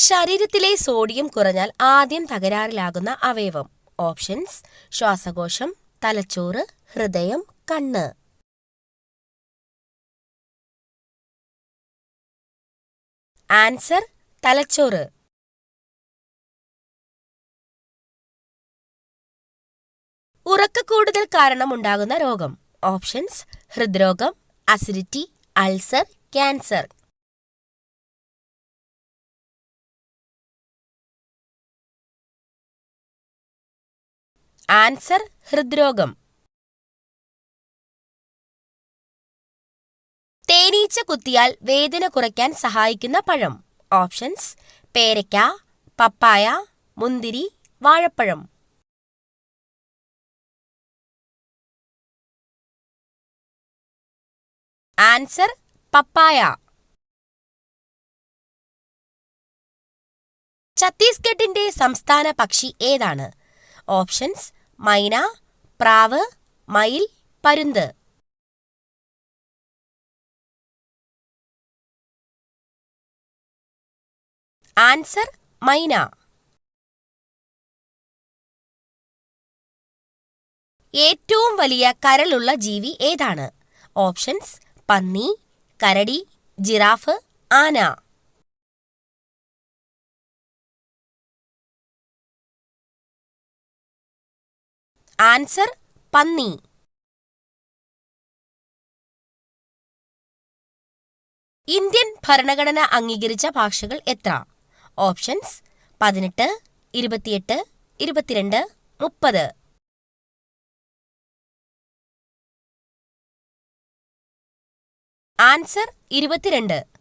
ശരീരത്തിലെ സോഡിയം കുറഞ്ഞാൽ ആദ്യം തകരാറിലാകുന്ന അവയവം. ഓപ്ഷൻസ് ശ്വാസകോശം തലച്ചോറ് ഹൃദയം കണ്ണ്. ആൻസർ തലച്ചോറ്. ഉറക്ക ഉറക്കക്കൂടുതൽ കാരണമുണ്ടാകുന്ന രോഗം. ഓപ്ഷൻസ് ഹൃദ്രോഗം അസിഡിറ്റി അൾസർ ക്യാൻസർ. ആൻസർ ഹൃദ്രോഗം. തേനീച്ച കുത്തിയാൽ വേദന കുറയ്ക്കാൻ സഹായിക്കുന്ന പഴം. ഓപ്ഷൻസ് പേരയ്ക്ക പപ്പായ മുന്തിരി വാഴപ്പഴം. ആൻസർ പപ്പായ. ഛത്തീസ്ഗഡിന്റെ സംസ്ഥാന പക്ഷി ഏതാണ്? ഓപ്ഷൻസ് മൈന പ്രാവ് മയിൽ പരുന്ത്. ആൻസർ മൈന. ഏറ്റവും വലിയ കരളുള്ള ജീവി ഏതാണ്? ഓപ്ഷൻസ് പന്നി കരടി ജിറാഫ് ആന. ആൻസർ പന്നി. ഇന്ത്യൻ ഭരണഘടന അംഗീകരിച്ച ഭാഷകൾ എത്ര? ഓപ്ഷൻസ് പതിനെട്ട് ഇരുപത്തിയെട്ട് ഇരുപത്തിരണ്ട് മുപ്പത്. ആൻസർ ഇരുപത്തിരണ്ട്.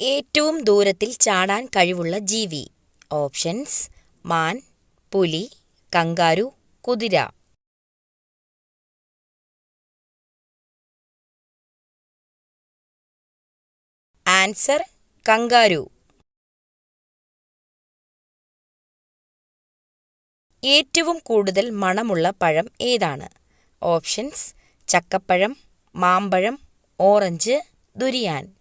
ഏറ്റവും ദൂരത്തിൽ ചാടാൻ കഴിവുള്ള ജീവി. ഓപ്ഷൻസ് മാൻ പുലി കങ്കാരു കുതിര. Answer kangaroo. ഏറ്റവും കൂടുതൽ മണമുള്ള പഴം ഏതാണ്? ഓപ്ഷൻസ് ചക്കപ്പഴം മാമ്പഴം ഓറഞ്ച് ദുരിയാൻ.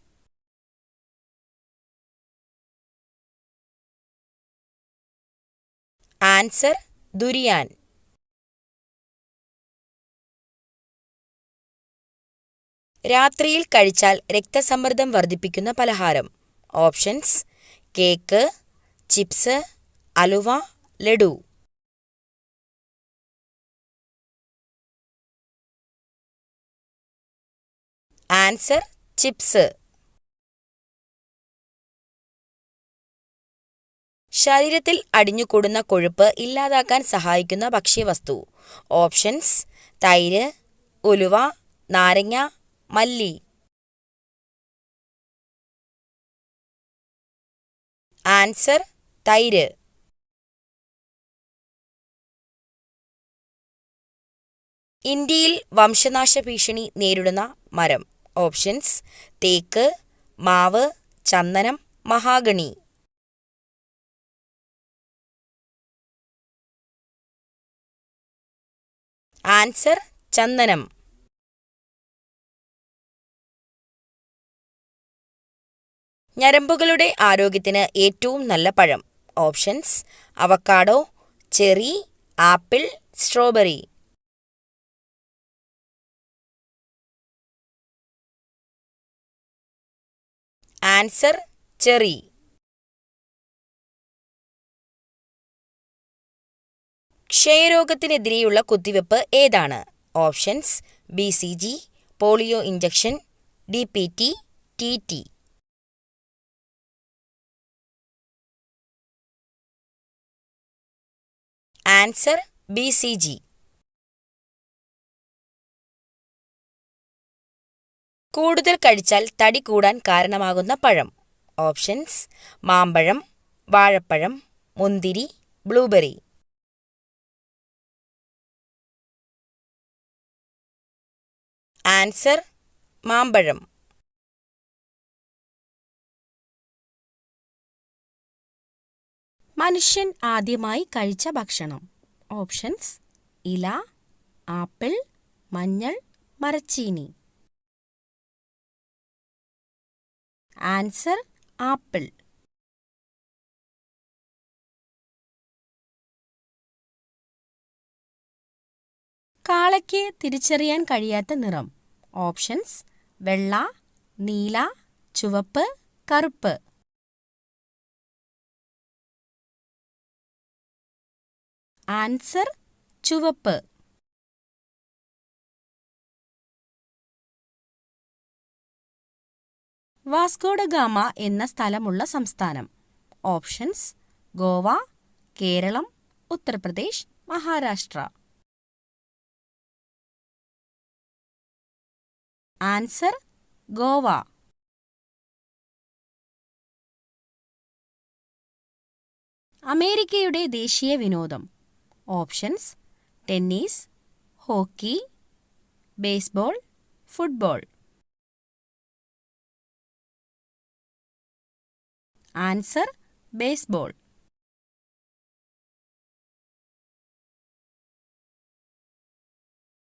Answer durian. രാത്രിയിൽ കഴിച്ചാൽ രക്തസമ്മർദ്ദം വർദ്ധിപ്പിക്കുന്ന പലഹാരം. ഓപ്ഷൻസ് കേക്ക് ചിപ്സ് അലുവ ലഡു. Answer chips. ശരീരത്തിൽ അടിഞ്ഞുകൂടുന്ന കൊഴുപ്പ് ഇല്ലാതാക്കാൻ സഹായിക്കുന്ന ഭക്ഷ്യവസ്തു. ഓപ്ഷൻസ് തൈര് ഉലുവ നാരങ്ങ മല്ലി. ആൻസർ തൈര്. ഇന്ത്യയിൽ വംശനാശ ഭീഷണി നേരിടുന്ന മരം. ഓപ്ഷൻസ് തേക്ക് മാവ് ചന്ദനം മഹാഗണി. ആൻസർ ചന്ദനം. ഞരമ്പുകളുടെ ആരോഗ്യത്തിന് ഏറ്റവും നല്ല പഴം. Options avocado cherry apple strawberry. Answer cherry. ക്ഷയരോഗത്തിനെതിരെയുള്ള കുത്തിവെപ്പ് ഏതാണ്? Options B C G polio injection D P T T T. Answer B C G. കൂടുതൽ കഴിച്ചാൽ തടി കൂടാൻ കാരണമാകുന്ന പഴം. ഓപ്ഷൻസ് മാമ്പഴം വാഴപ്പഴം മുന്തിരി ബ്ലൂബെറി. ആൻസർ മാമ്പഴം. മനുഷ്യൻ ആദ്യമായി കഴിച്ച ഭക്ഷണം. ഓപ്ഷൻസ് ഇല ആപ്പിൾ മഞ്ഞൾ മരച്ചീനി. Answer apple. കാളയ്ക്ക് തിരിച്ചറിയാൻ കഴിയാത്ത നിറം. ഓപ്ഷൻസ് വെള്ള നീല ചുവപ്പ് കറുപ്പ്. ആൻസർ ചുവപ്പ്. വാസ്കോഡ ഗാമ എന്ന സ്ഥലമുള്ള സംസ്ഥാനം. ഓപ്ഷൻസ് ഗോവ കേരളം ഉത്തർപ്രദേശ് മഹാരാഷ്ട്ര. ആൻസർ ഗോവ. അമേരിക്കയുടെ ദേശീയ വിനോദം. Options tennis hockey baseball football. Answer baseball.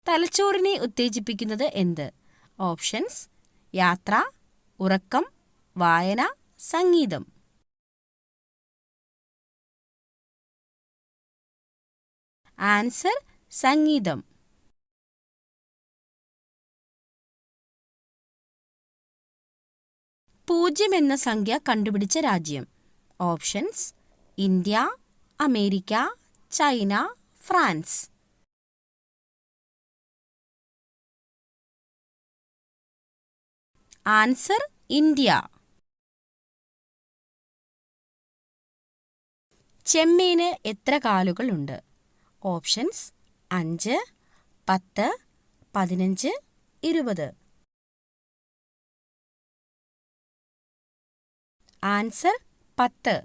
തലച്ചോറിനെ ഉത്തേജിപ്പിക്കുന്നത് എന്ത്? ഓപ്ഷൻസ് യാത്ര ഉറക്കം വായന സംഗീതം. ആൻസർ സംഗീതം. പൂജ്യം എന്ന സംഖ്യ കണ്ടുപിടിച്ച രാജ്യം. Options India America China France. Answer India. ചെമ്മീന് എത്ര കാലുകളുണ്ട്? ഓപ്ഷൻസ് അഞ്ച് പത്ത് പതിനഞ്ച് ഇരുപത്. ആൻസർ പത്ത്.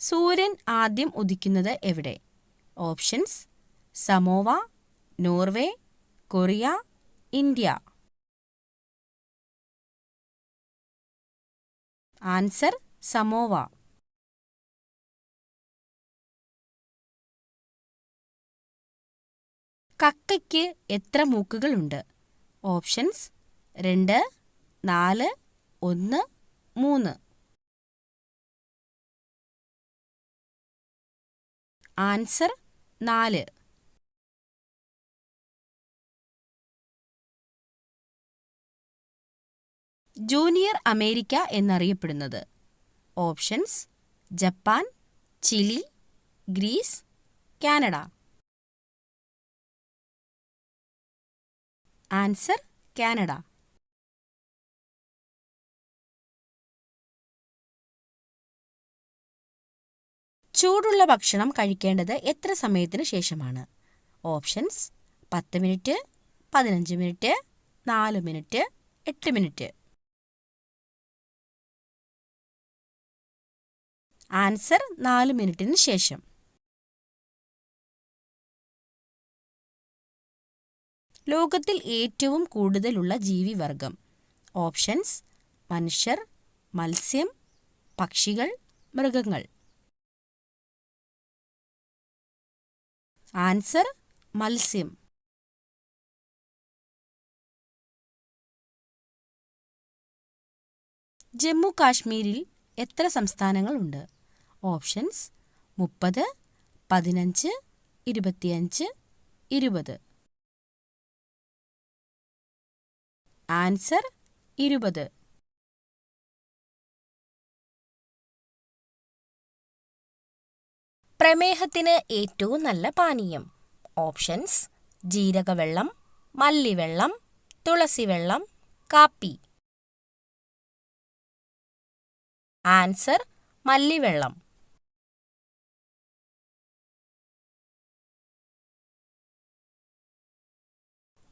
സൂര്യൻ ആദ്യം ഉദിക്കുന്നത് എവിടെ? Options Samoa Norway Korea India. Answer Samoa. കക്കയ്ക്ക് എത്ര മൂക്കുകളുണ്ട്? ഓപ്ഷൻസ് രണ്ട് നാല് ഒന്ന് മൂന്ന്. ആൻസർ നാല്. ജൂനിയർ അമേരിക്ക എന്നറിയപ്പെടുന്നത്. Options Japan Chile Greece Canada. Answer Canada. ചൂടുള്ള ഭക്ഷണം കഴിക്കേണ്ടത് എത്ര സമയത്തിന് ശേഷമാണ്? ഓപ്ഷൻസ് പത്ത് മിനിറ്റ് പതിനഞ്ച് മിനിറ്റ് നാല് മിനിറ്റ് എട്ട് മിനിറ്റ്. ആൻസർ നാല് മിനിറ്റിന് ശേഷം. ലോകത്തിൽ ഏറ്റവും കൂടുതലുള്ള ജീവിവർഗം. ഓപ്ഷൻസ് മനുഷ്യർ മത്സ്യം പക്ഷികൾ മൃഗങ്ങൾ. ആൻസർ മത്സ്യം. ജമ്മു കാശ്മീരിൽ എത്ര സംസ്ഥാനങ്ങളുണ്ട്? ഓപ്ഷൻസ് മുപ്പത് പതിനഞ്ച് ഇരുപത്തിയഞ്ച് ഇരുപത്. ആൻസർ ഇരുപത്. പ്രമേഹത്തിന് ഏറ്റവും നല്ല പാനീയം. ഓപ്ഷൻസ് ജീരകവെള്ളം മല്ലിവെള്ളം തുളസിവെള്ളം കാപ്പി. ആൻസർ മല്ലിവെള്ളം.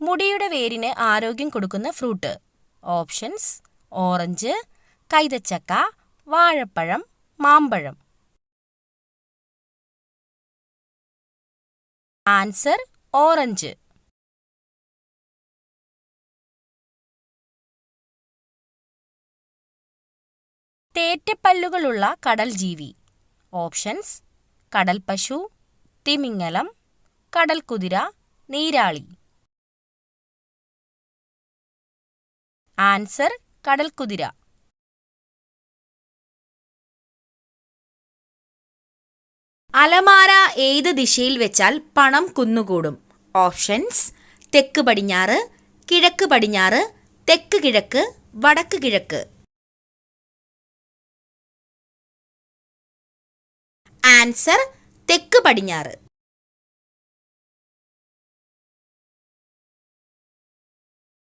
മുടിയുടെ വേരിന് ആരോഗ്യം കൊടുക്കുന്ന ഫ്രൂട്ട്. ഓപ്ഷൻസ് ഓറഞ്ച് കൈതച്ചക്ക വാഴപ്പഴം മാമ്പഴം. Answer orange. തേറ്റപ്പല്ലുകളുള്ള കടൽ ജീവി. ഓപ്ഷൻസ് കടൽ പശു തിമിംഗലം കടൽ കുതിര നീരാളി. ആൻസർ കടൽക്കുതിര. അലമാര ഏത് ദിശയിൽ വെച്ചാൽ പണം കുന്നുകൂടും? ഓപ്ഷൻസ് തെക്ക് പടിഞ്ഞാറ് കിഴക്ക് പടിഞ്ഞാറ് തെക്ക് കിഴക്ക് വടക്ക് കിഴക്ക്. ആൻസർ തെക്ക് പടിഞ്ഞാറ്.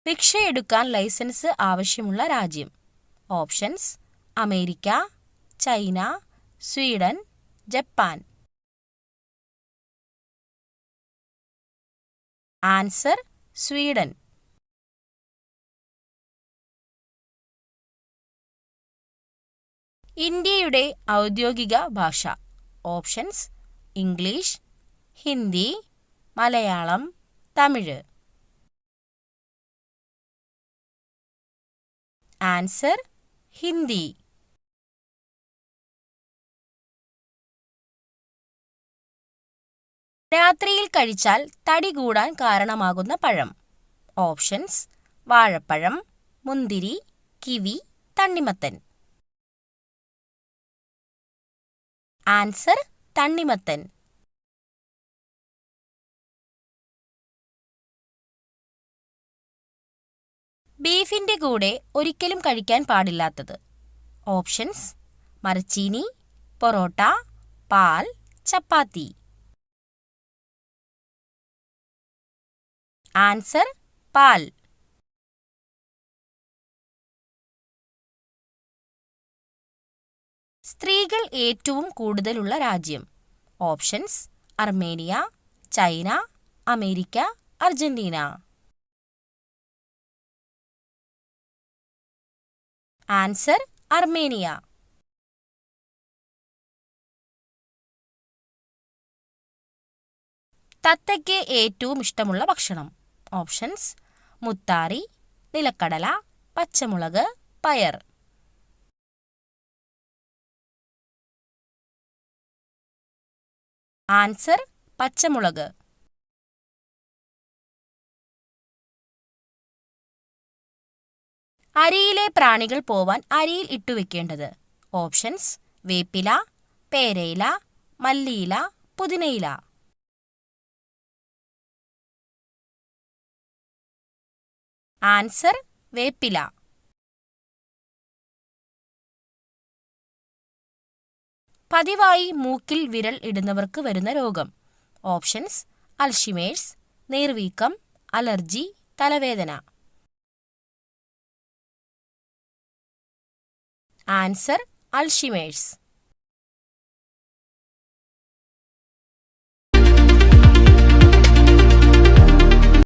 റിക്ഷയെടുക്കാൻ ലൈസൻസ് ആവശ്യമുള്ള രാജ്യം. Options America China Sweden Japan. Answer Sweden. ഇന്ത്യയുടെ ഔദ്യോഗിക ഭാഷ. Options English Hindi Malayalam Tamil. Answer Hindi. രാത്രിയിൽ കഴിച്ചാൽ തടി കൂടാൻ കാരണമാകുന്ന പഴം. ഓപ്ഷൻസ് വാഴപ്പഴം മുന്തിരി കിവി തണ്ണിമത്തൻ. ആൻസർ തണ്ണിമത്തൻ. ബീഫിന്റെ കൂടെ ഒരിക്കലും കഴിക്കാൻ പാടില്ലാത്തത്. ഓപ്ഷൻസ് മരച്ചീനി പൊറോട്ട പാൽ ചപ്പാത്തി. ആൻസർ പാൽ. സ്ത്രീകൾ ഏറ്റവും കൂടുതലുള്ള രാജ്യം. Options Armenia China America Argentina. Answer Armenia. തത്തയ്ക്ക് ഏറ്റവും ഇഷ്ടമുള്ള ഭക്ഷണം. ഓപ്ഷൻസ് മുത്താറി നിലക്കടല പച്ചമുളക് പയർ. ആൻസർ പച്ചമുളക്. അരിയിലെ പ്രാണികൾ പോവാൻ അരിയിൽ ഇട്ടുവെക്കേണ്ടത് ഓപ്ഷൻസ് വേപ്പില പേരയില മല്ലിയില പുതിനയില. ആൻസർ വേപ്പില. പതിവായി മൂക്കിൽ വിരൽ ഇടുന്നവർക്ക് വരുന്ന രോഗം. ഓപ്ഷൻസ് അൽഷിമേഴ്സ് നീർവീക്കം അലർജി തലവേദന. Answer Alzheimer's